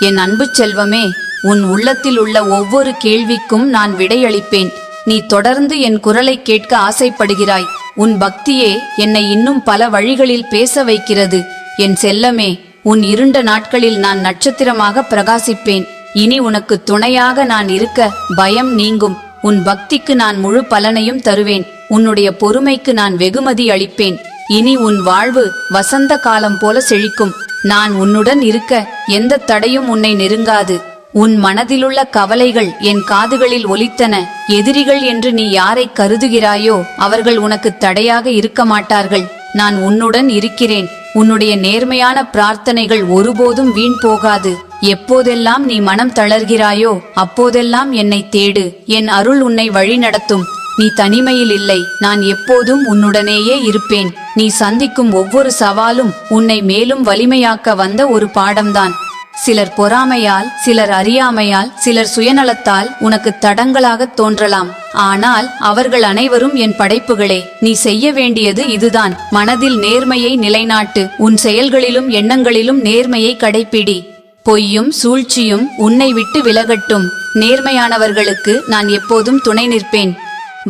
என் அன்பு செல்வமே உன் உள்ளத்தில் உள்ள ஒவ்வொரு கேள்விக்கும் நான் விடையளிப்பேன். நீ தொடர்ந்து என் குரலை கேட்க ஆசைப்படுகிறாய். உன் பக்தியே என்னை இன்னும் பல வழிகளில் பேச வைக்கிறது. என் செல்லமே உன் இருண்ட நாட்களில் நான் நட்சத்திரமாக பிரகாசிப்பேன். இனி உனக்கு துணையாக நான் இருக்க பயம் நீங்கும். உன் பக்திக்கு நான் முழு பலனையும் தருவேன். உன்னுடைய பொறுமைக்கு நான் வெகுமதி அளிப்பேன். இனி உன் வாழ்வு வசந்த காலம் போல செழிக்கும். நான் உன்னுடன் இருக்க எந்த தடையும் உன்னை நெருங்காது. உன் மனதிலுள்ள கவலைகள் என் காதுகளில் ஒலித்தன. எதிரிகள் என்று நீ யாரை கருதுகிறாயோ அவர்கள் உனக்கு தடையாக இருக்க மாட்டார்கள். நான் உன்னுடன் இருக்கிறேன். உன்னுடைய நேர்மையான பிரார்த்தனைகள் ஒருபோதும் வீண் போகாது. எப்போதெல்லாம் நீ மனம் தளர்கிறாயோ அப்போதெல்லாம் என்னை தேடு. என் அருள் உன்னை வழிநடத்தும். நீ தனிமையில் இல்லை. நான் எப்போதும் உன்னுடனேயே இருப்பேன். நீ சந்திக்கும் ஒவ்வொரு சவாலும் உன்னை மேலும் வலிமையாக்க வந்த ஒரு பாடம்தான். சிலர் பொறாமையால் சிலர் அறியாமையால் சிலர் சுயநலத்தால் உனக்கு தடங்களாக தோன்றலாம். ஆனால் அவர்கள் அனைவரும் என் படைப்புகளே. நீ செய்ய வேண்டியது இதுதான். மனதில் நேர்மையை நிலைநாட்டு உன் செயல்களிலும் எண்ணங்களிலும் நேர்மையை கடைப்பிடி. பொய்யும் சூழ்ச்சியும் உன்னை விட்டு விலகட்டும். நேர்மையானவர்களுக்கு நான் எப்போதும் துணை நிற்பேன்.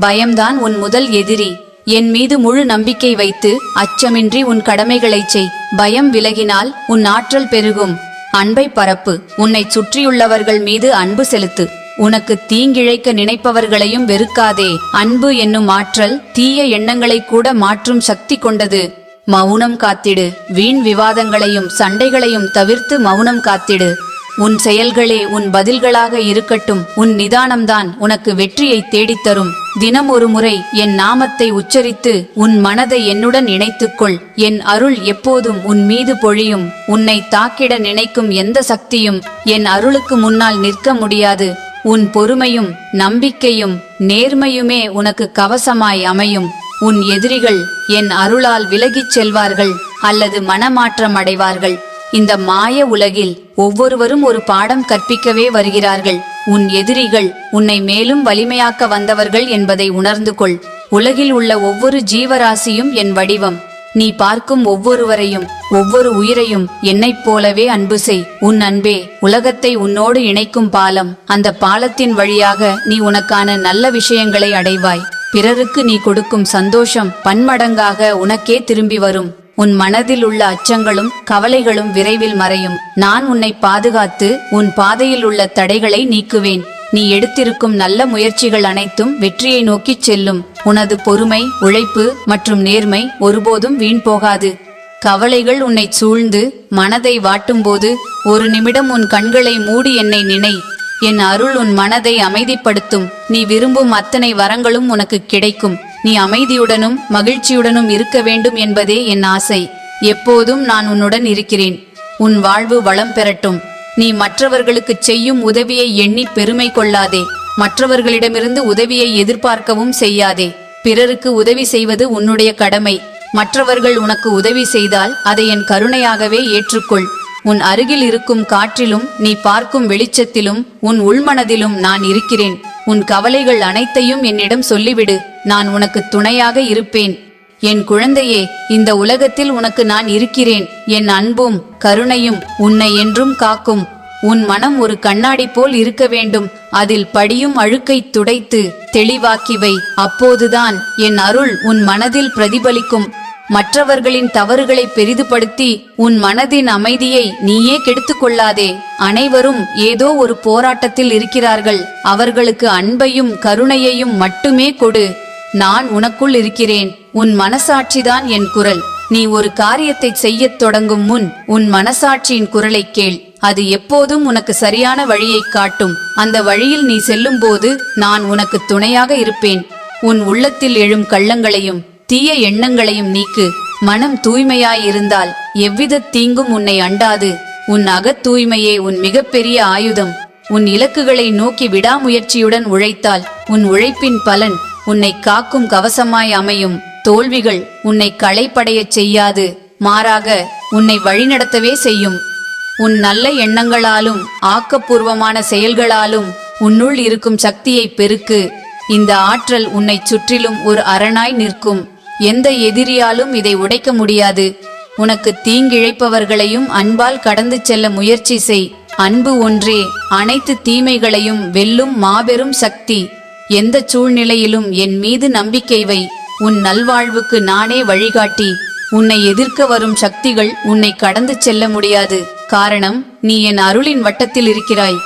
பயம்தான் உன் முதல் எதிரி. என் மீது முழு நம்பிக்கை வைத்து அச்சமின்றி உன் கடமைகளைச் செய். பயம் விலகினால் உன் ஆற்றல் பெருகும். அன்பை பரப்பு. உன்னை சுற்றியுள்ளவர்கள் மீது அன்பு செலுத்து. உனக்கு தீங்கிழைக்க நினைப்பவர்களையும் வெறுக்காதே. அன்பு என்னும் ஆற்றல் தீய எண்ணங்களை கூட மாற்றும் சக்தி கொண்டது. மௌனம் காத்திடு. வீண் விவாதங்களையும் சண்டைகளையும் தவிர்த்து மௌனம் காத்திடு. உன் செயல்களே உன் பதில்களாக இருக்கட்டும் உன் நிதானம்தான் உனக்கு வெற்றியை தேடித்தரும். தினம் ஒரு முறை என் நாமத்தை உச்சரித்து உன் மனதை என்னுடன் இணைத்துக்கொள். என் அருள் எப்போதும் உன் மீது பொழியும். உன்னை தாக்கிட நினைக்கும் எந்த சக்தியும் என் அருளுக்கு முன்னால் நிற்க முடியாது. உன் பொறுமையும் நம்பிக்கையும் நேர்மையுமே உனக்கு கவசமாய் அமையும். உன் எதிரிகள் என் அருளால் விலகிச் செல்வார்கள் அல்லது மனமாற்றம் அடைவார்கள். இந்த மாய உலகில் ஒவ்வொருவரும் ஒரு பாடம் கற்பிக்கவே வருகிறார்கள். உன் எதிரிகள் உன்னை மேலும் வலிமையாக்க வந்தவர்கள் என்பதை உணர்ந்து கொள். உலகில் உள்ள ஒவ்வொரு ஜீவராசியும் என் வடிவம். நீ பார்க்கும் ஒவ்வொருவரையும் ஒவ்வொரு உயிரையும் என்னைப் போலவே அன்பு செய். உன் அன்பே உலகத்தை உன்னோடு இணைக்கும் பாலம். அந்த பாலத்தின் வழியாக நீ உனக்கான நல்ல விஷயங்களை அடைவாய். பிறருக்கு நீ கொடுக்கும் சந்தோஷம் பன்மடங்காக உனக்கே திரும்பி வரும். உன் மனதில் உள்ள அச்சங்களும் கவலைகளும் விரைவில் மறையும். நான் உன்னை பாதுகாத்து உன் பாதையில் உள்ள தடைகளை நீக்குவேன். நீ எடுத்திருக்கும் நல்ல முயற்சிகள் அனைத்தும் வெற்றியை நோக்கிச் செல்லும். உனது பொறுமை உழைப்பு மற்றும் நேர்மை ஒருபோதும் வீண் போகாது. கவலைகள் உன்னை சூழ்ந்து மனதை வாட்டும்போது ஒரு நிமிடம் உன் கண்களை மூடி என்னை நினை. என் அருள் உன் மனதை அமைதிப்படுத்தும். நீ விரும்பும் அத்தனை வரங்களும் உனக்கு கிடைக்கும். நீ அமைதியுடனும் மகிழ்ச்சியுடனும் இருக்க வேண்டும் என்பதே என் ஆசை. எப்போதும் நான் உன்னுடன் இருக்கிறேன். உன் வாழ்வு வளம் பெறட்டும். நீ மற்றவர்களுக்கு செய்யும் உதவியை எண்ணி பெருமை கொள்ளாதே. மற்றவர்களிடமிருந்து உதவியை எதிர்பார்க்கவும் செய்யாதே. பிறருக்கு உதவி செய்வது உன்னுடைய கடமை. மற்றவர்கள் உனக்கு உதவி செய்தால் அதை என் கருணையாகவே ஏற்றுக்கொள். உன் அருகில் இருக்கும் காற்றிலும் நீ பார்க்கும் வெளிச்சத்திலும் உன் உள்மனதிலும் நான் இருக்கிறேன். உன் கவலைகள் அனைத்தையும் என்னிடம் சொல்லிவிடு. நான் உனக்கு துணையாக இருப்பேன். என் குழந்தையே இந்த உலகத்தில் உனக்கு நான் இருக்கிறேன். என் அன்பும் கருணையும் உன்னை என்றும் காக்கும். உன் மனம் ஒரு கண்ணாடி போல் இருக்க வேண்டும். அதில் படியும் அழுக்கை துடைத்து தெளிவாக்கிவை அப்போதுதான் என் அருள் உன் மனதில் பிரதிபலிக்கும். மற்றவர்களின் தவறுகளை பெரிதுபடுத்தி உன் மனதின் அமைதியை நீயே கெடுத்துக் கொள்ளாதே அனைவரும் ஏதோ ஒரு போராட்டத்தில் இருக்கிறார்கள். அவர்களுக்கு அன்பையும் கருணையையும் மட்டுமே கொடு. நான் உனக்குள் இருக்கிறேன். உன் மனசாட்சிதான் என் குரல். நீ ஒரு காரியத்தை செய்யத் தொடங்கும் முன் உன் மனசாட்சியின் குரலை கேள். அது எப்போதும் உனக்கு சரியான வழியை காட்டும். அந்த வழியில் நீ செல்லும்போது நான் உனக்கு துணையாக இருப்பேன். உன் உள்ளத்தில் எழும் கள்ளங்களையும் தீய எண்ணங்களையும் நீக்கு. மனம் தூய்மையாயிருந்தால் எவ்வித தீங்கும் உன்னை அண்டாது. உன் அகத் தூய்மையே உன் மிகப்பெரிய ஆயுதம். உன் இலக்குகளை நோக்கி விடாமுயற்சியுடன் உழைத்தால் உன் உழைப்பின் பலன் உன்னை காக்கும் கவசமாய் அமையும். தோல்விகள் உன்னை களைப்படையச் செய்யாது. மாறாக உன்னை வழிநடத்தவே செய்யும். உன் நல்ல எண்ணங்களாலும் ஆக்கப்பூர்வமான செயல்களாலும் உன்னுள் இருக்கும் சக்தியை பெருக்கு. இந்த ஆற்றல் உன்னை சுற்றிலும் ஒரு அரணாய் நிற்கும். எந்த எதிரியாலும் இதை உடைக்க முடியாது. உனக்கு தீங்கிழைப்பவர்களையும் அன்பால் கடந்து செல்ல முயற்சி செய். அன்பு ஒன்றே அனைத்து தீமைகளையும் வெல்லும் மாபெரும் சக்தி. எந்த சூழ்நிலையிலும் என் மீது நம்பிக்கை வை. உன் நல்வாழ்வுக்கு நானே வழிகாட்டி. உன்னை எதிர்க்க வரும் சக்திகள் உன்னை கடந்து செல்ல முடியாது. காரணம் நீ என் அருளின் வட்டத்தில் இருக்கிறாய்.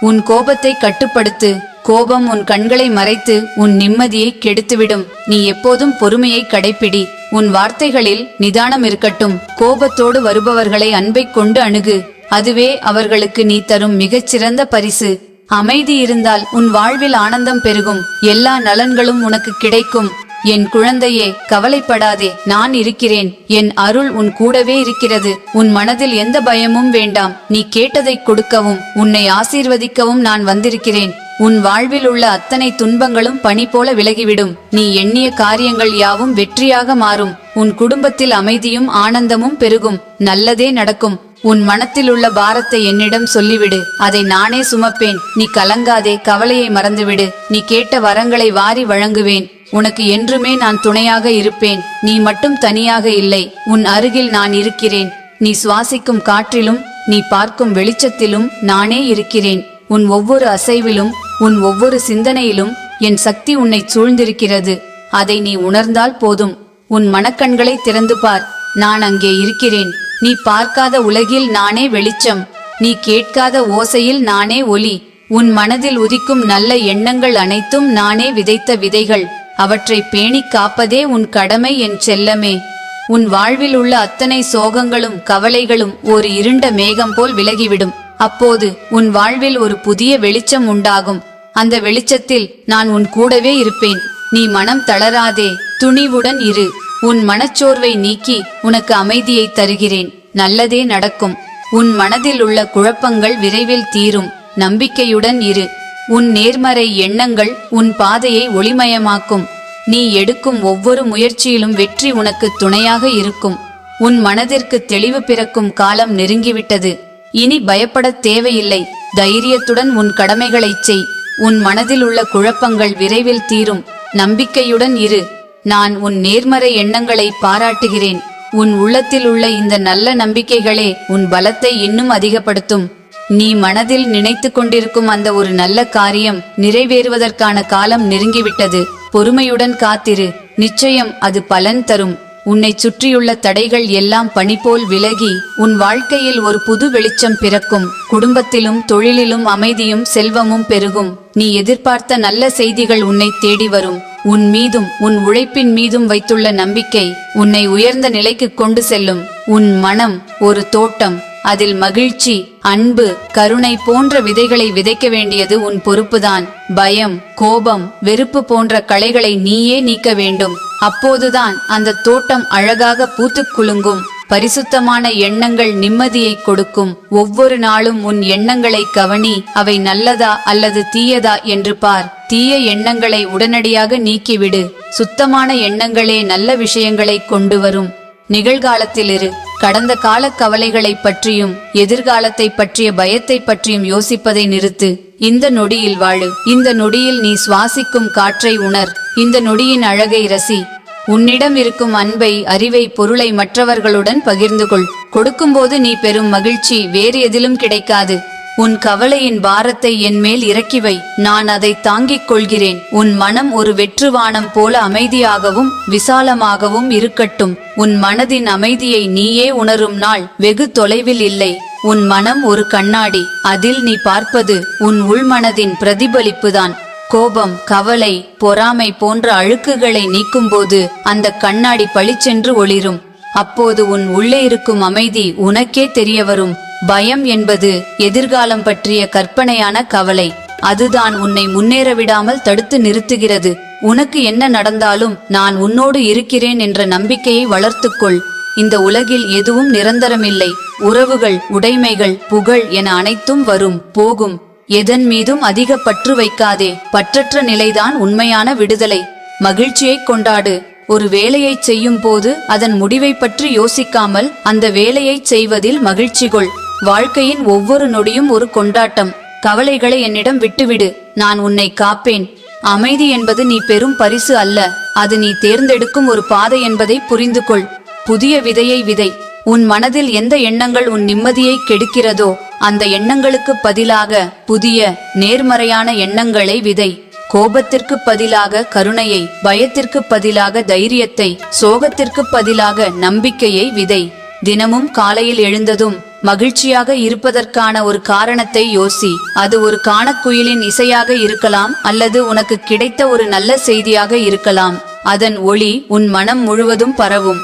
உன் கோபத்தை கட்டுப்படுத்து. கோபம் உன் கண்களை மறைத்து உன் நிம்மதியை கெடுத்துவிடும். நீ எப்போதும் பொறுமையை கடைப்பிடி. உன் வார்த்தைகளில் நிதானம் இருக்கட்டும். கோபத்தோடு வருபவர்களை அன்பை கொண்டு அணுகு. அதுவே அவர்களுக்கு நீ தரும் மிகச்சிறந்த பரிசு. அமைதி இருந்தால் உன் வாழ்வில் ஆனந்தம் பெருகும். எல்லா நலன்களும் உனக்கு கிடைக்கும். என் குழந்தையே கவலைப்படாதே. நான் இருக்கிறேன். என் அருள் உன் கூடவே இருக்கிறது. உன் மனதில் எந்த பயமும் வேண்டாம். நீ கேட்டதை கொடுக்கவும் உன்னை ஆசீர்வதிக்கவும் நான் வந்திருக்கிறேன். உன் வாழ்வில் உள்ள அத்தனை துன்பங்களும் பனி போல விலகிவிடும். நீ எண்ணிய காரியங்கள் யாவும் வெற்றியாக மாறும். உன் குடும்பத்தில் அமைதியும் ஆனந்தமும் பெருகும். நல்லதே நடக்கும். உன் மனத்தில் உள்ள பாரத்தை என்னிடம் சொல்லிவிடு. அதை நானே சுமப்பேன். நீ கலங்காதே கவலையை மறந்துவிடு. நீ கேட்ட வரங்களை வாரி வழங்குவேன். உனக்கு என்றுமே நான் துணையாக இருப்பேன். நீ மட்டும் தனியாக இல்லை. உன் அருகில் நான் இருக்கிறேன். நீ சுவாசிக்கும் காற்றிலும் நீ பார்க்கும் வெளிச்சத்திலும் நானே இருக்கிறேன். உன் ஒவ்வொரு அசைவிலும் உன் ஒவ்வொரு சிந்தனையிலும் என் சக்தி உன்னை சூழ்ந்திருக்கிறது. அதை நீ உணர்ந்தால் போதும். உன் மனக்கண்களை திறந்து பார். நான் அங்கே இருக்கிறேன். நீ பார்க்காத உலகில் நானே வெளிச்சம். நீ கேட்காத ஓசையில் நானே ஒலி. உன் மனதில் உதிக்கும் நல்ல எண்ணங்கள் அனைத்தும் நானே விதைத்த விதைகள். அவற்றை பேணிக் காப்பதே உன் கடமை என் செல்லமே. உன் வாழ்வில் உள்ள அத்தனை சோகங்களும் கவலைகளும் ஒரு இருண்ட மேகம் போல் விலகிவிடும். அப்போது உன் வாழ்வில் ஒரு புதிய வெளிச்சம் உண்டாகும். அந்த வெளிச்சத்தில் நான் உன் கூடவே இருப்பேன். நீ மனம் தளராதே. துணிவுடன் இரு. உன் மனச்சோர்வை நீக்கி உனக்கு அமைதியை தருகிறேன். நல்லதே நடக்கும். உன் மனதில் உள்ள குழப்பங்கள் விரைவில் தீரும். நம்பிக்கையுடன் இரு. உன் நேர்மறை எண்ணங்கள் உன் பாதையை ஒளிமயமாக்கும். நீ எடுக்கும் ஒவ்வொரு முயற்சியிலும் வெற்றி உனக்கு துணையாக இருக்கும். உன் மனதிற்கு தெளிவு பிறக்கும் காலம் நெருங்கிவிட்டது. இனி பயப்படத் தேவையில்லை. தைரியத்துடன் உன் கடமைகளைச் செய். உன் மனதில் உள்ள குழப்பங்கள் விரைவில் தீரும். நம்பிக்கையுடன் இரு. நான் உன் நேர்மறை எண்ணங்களை பாராட்டுகிறேன். உன் உள்ளத்தில் உள்ள இந்த நல்ல நம்பிக்கைகளே உன் பலத்தை இன்னும் அதிகப்படுத்தும். நீ மனதில் நினைத்து கொண்டிருக்கும் அந்த ஒரு நல்ல காரியம் நிறைவேறுவதற்கான காலம் நெருங்கிவிட்டது. பொறுமையுடன் காத்திரு. நிச்சயம் அது பலன் தரும். உன்னை சுற்றியுள்ள தடைகள் எல்லாம் பனிபோல் விலகி உன் வாழ்க்கையில் ஒரு புது வெளிச்சம் பிறக்கும். குடும்பத்திலும் தொழிலிலும் அமைதியும் செல்வமும் பெருகும். நீ எதிர்பார்த்த நல்ல செய்திகள் உன்னை தேடி வரும். உன் மீதும் உன் உழைப்பின் மீதும் வைத்துள்ள நம்பிக்கை உன்னை உயர்ந்த நிலைக்கு கொண்டு செல்லும். உன் மனம் ஒரு தோட்டம். அதில் மகிழ்ச்சி அன்பு கருணை போன்ற விதைகளை விதைக்க வேண்டியது உன் பொறுப்புதான். பயம் கோபம் வெறுப்பு போன்ற களைகளை நீயே நீக்க வேண்டும். அப்போதுதான் அந்த தோட்டம் அழகாக பூத்துக் குலுங்கும். பரிசுத்தமான எண்ணங்கள் நிம்மதியை கொடுக்கும். ஒவ்வொரு நாளும் உன் எண்ணங்களை கவனி அவை நல்லதா அல்லது தீயதா என்று பார். தீய எண்ணங்களை உடனடியாக நீக்கிவிடு. சுத்தமான எண்ணங்களே நல்ல விஷயங்களை கொண்டு வரும். நிகழ்காலத்தில் இரு கடந்த கால கவலைகளை பற்றியும் எதிர்காலத்தை பற்றிய பயத்தை பற்றியும் யோசிப்பதை நிறுத்து இந்த நொடியில் வாழு. இந்த நொடியில் நீ சுவாசிக்கும் காற்றை உணர். இந்த நொடியின் அழகை ரசி. உன்னிடம் இருக்கும் அன்பை அறிவை பொருளை மற்றவர்களுடன் பகிர்ந்து கொள். கொடுக்கும்போது நீ பெறும் மகிழ்ச்சி வேறு எதிலும் கிடைக்காது. உன் கவலையின் பாரத்தை என் மேல் இறக்கி வை. நான் அதை தாங்கிக் கொள்கிறேன். உன் மனம் ஒரு வெற்றுவானம் போல அமைதியாகவும் விசாலமாகவும் இருக்கட்டும். உன் மனதின் அமைதியை நீயே உணரும் நாள் வெகு தொலைவில் இல்லை. உன் மனம் ஒரு கண்ணாடி. அதில் நீ பார்ப்பது உன் உள்மனதின் பிரதிபலிப்புதான். கோபம் கவலை பொறாமை போன்ற அழுக்குகளை நீக்கும்போது அந்த கண்ணாடி பளிச்சென்று ஒளிரும். அப்போது உன் உள்ளே இருக்கும் அமைதி உனக்கே தெரிய வரும். பயம் என்பது எதிர்காலம் பற்றிய கற்பனையான கவலை. அதுதான் உன்னை முன்னேற விடாமல் தடுத்து நிறுத்துகிறது. உனக்கு என்ன நடந்தாலும் நான் உன்னோடு இருக்கிறேன் என்ற நம்பிக்கையை வளர்த்துக்கொள். இந்த உலகில் எதுவும் நிரந்தரமில்லை. உறவுகள் உடைமைகள் புகழ் என அனைத்தும் வரும் போகும். எதன் மீதும் அதிக பற்று வைக்காதே. பற்றற்ற நிலைதான் உண்மையான விடுதலை. மகிழ்ச்சியை கொண்டாடு. ஒரு வேலையை செய்யும் போது அதன் முடிவை பற்றி யோசிக்காமல் அந்த வேலையை செய்வதில் மகிழ்ச்சி கொள். வாழ்க்கையின் ஒவ்வொரு நொடியும் ஒரு கொண்டாட்டம். கவலைகளை என்னிடம் விட்டுவிடு. நான் உன்னை காப்பேன். அமைதி என்பது நீ பெரும் பரிசு அல்ல. அது நீ தேர்ந்தெடுக்கும் ஒரு பாதை என்பதை புரிந்து கொள் புதிய விதையை விதை. உன் மனதில் எந்த எண்ணங்கள் உன் நிம்மதியை கெடுக்கிறதோ அந்த எண்ணங்களுக்கு பதிலாக புதிய நேர்மறையான எண்ணங்களை விதை. கோபத்திற்கு பதிலாக கருணையை பயத்திற்கு பதிலாக தைரியத்தை சோகத்திற்கு பதிலாக நம்பிக்கையை விதை. தினமும் காலையில் எழுந்ததும் மகிழ்ச்சியாக இருப்பதற்கான ஒரு காரணத்தை யோசி. அது ஒரு காணக்குயிலின் இசையாக இருக்கலாம் அல்லது உனக்கு கிடைத்த ஒரு நல்ல செய்தியாக இருக்கலாம். அதன் ஒளி உன் மனம் முழுவதும் பரவும்.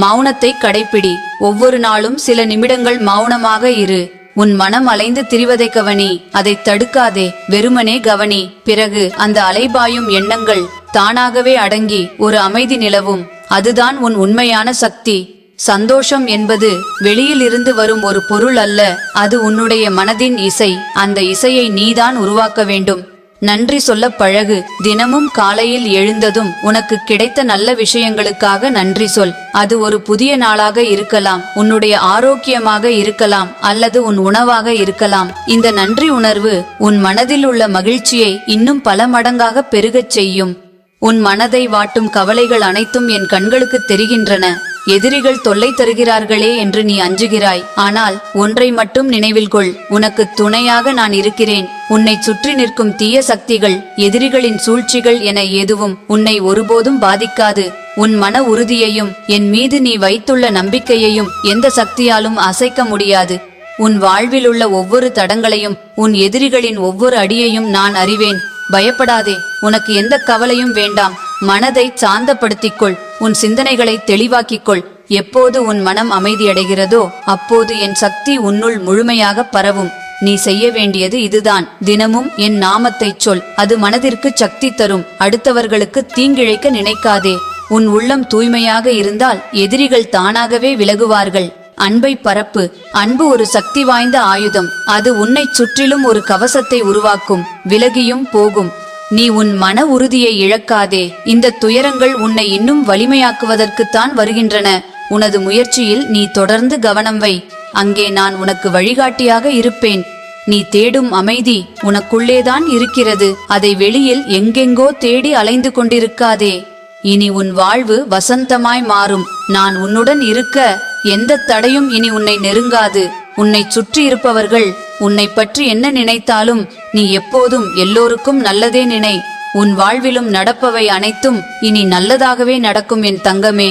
மௌனத்தை கடைப்பிடி. ஒவ்வொரு நாளும் சில நிமிடங்கள் மௌனமாக இரு. உன் மனம் அலைந்து திரிவதை கவனி. அதை தடுக்காதே. வெறுமனே கவனி. பிறகு அந்த அலைபாயும் எண்ணங்கள் தானாகவே அடங்கி ஒரு அமைதி நிலவும். அதுதான் உன் உண்மையான சக்தி. சந்தோஷம் என்பது வெளியில் இருந்து வரும் ஒரு பொருள் அல்ல அது உன்னுடைய மனதின் இசை. அந்த இசையை நீதான் உருவாக்க வேண்டும். நன்றி சொல்ல பழகு. தினமும் காலையில் எழுந்ததும் உனக்கு கிடைத்த நல்ல விஷயங்களுக்காக நன்றி சொல். அது ஒரு புதிய நாளாக இருக்கலாம். உன்னுடைய ஆரோக்கியமாக இருக்கலாம் அல்லது உன் உணவாக இருக்கலாம். இந்த நன்றி உணர்வு உன் மனதில் உள்ள மகிழ்ச்சியை இன்னும் பல மடங்காக பெருகச் செய்யும். உன் மனதை வாட்டும் கவலைகள் அனைத்தும் என் கண்களுக்கு தெரிகின்றன. எதிரிகள் தொல்லை தருகிறார்களே என்று நீ அஞ்சுகிறாய். ஆனால் ஒன்றை மட்டும் நினைவில் கொள். உனக்கு துணையாக நான் இருக்கிறேன். உன்னை சுற்றி நிற்கும் தீய சக்திகள் எதிரிகளின் சூழ்ச்சிகள் என எதுவும் உன்னை ஒருபோதும் பாதிக்காது. உன் மன உறுதியையும் என் மீது நீ வைத்துள்ள நம்பிக்கையையும் எந்த சக்தியாலும் அசைக்க முடியாது. உன் வாழ்வில் உள்ள ஒவ்வொரு தடங்களையும் உன் எதிரிகளின் ஒவ்வொரு அடியையும் நான் அறிவேன். பயப்படாதே உனக்கு எந்த கவலையும் வேண்டாம். மனதை சாந்தப்படுத்திக்கொள். உன் சிந்தனைகளை தெளிவாக்கிக்கொள். எப்போது உன் மனம் அமைதியடைகிறதோ அப்போது என் சக்தி உன்னுள் முழுமையாக பரவும். நீ செய்ய வேண்டியது இதுதான். தினமும் என் நாமத்தைச் சொல். அது மனதிற்கு சக்தி தரும். அடுத்தவர்களுக்கு தீங்கிழைக்க நினைக்காதே. உன் உள்ளம் தூய்மையாக இருந்தால் எதிரிகள் தானாகவே விலகுவார்கள். அன்பை பரப்பு அன்பு ஒரு சக்தி வாய்ந்த ஆயுதம். அது உன்னைச் சுற்றிலும் ஒரு கவசத்தை உருவாக்கும் விலகியும் போகும். நீ உன் மன உறுதியை இழக்காதே. இந்த துயரங்கள் உன்னை இன்னும் வலிமையாக்குவதற்குத்தான் வருகின்றன. உனது முயற்சியில் நீ தொடர்ந்து கவனம் வை. அங்கே நான் உனக்கு வழிகாட்டியாக இருப்பேன். நீ தேடும் அமைதி உனக்குள்ளேதான் இருக்கிறது. அதை வெளியில் எங்கெங்கோ தேடி அலைந்து கொண்டிருக்காதே. இனி உன் வாழ்வு வசந்தமாய் மாறும். நான் உன்னுடன் இருக்க எந்த தடையும் இனி உன்னை நெருங்காது. உன்னை சுற்றி இருப்பவர்கள் உன்னை பற்றி என்ன நினைத்தாலும் நீ எப்போதும் எல்லோருக்கும் நல்லதே நினை. உன் வாழ்விலும் நடப்பவை அனைத்தும் இனி நல்லதாகவே நடக்கும் என் தங்கமே.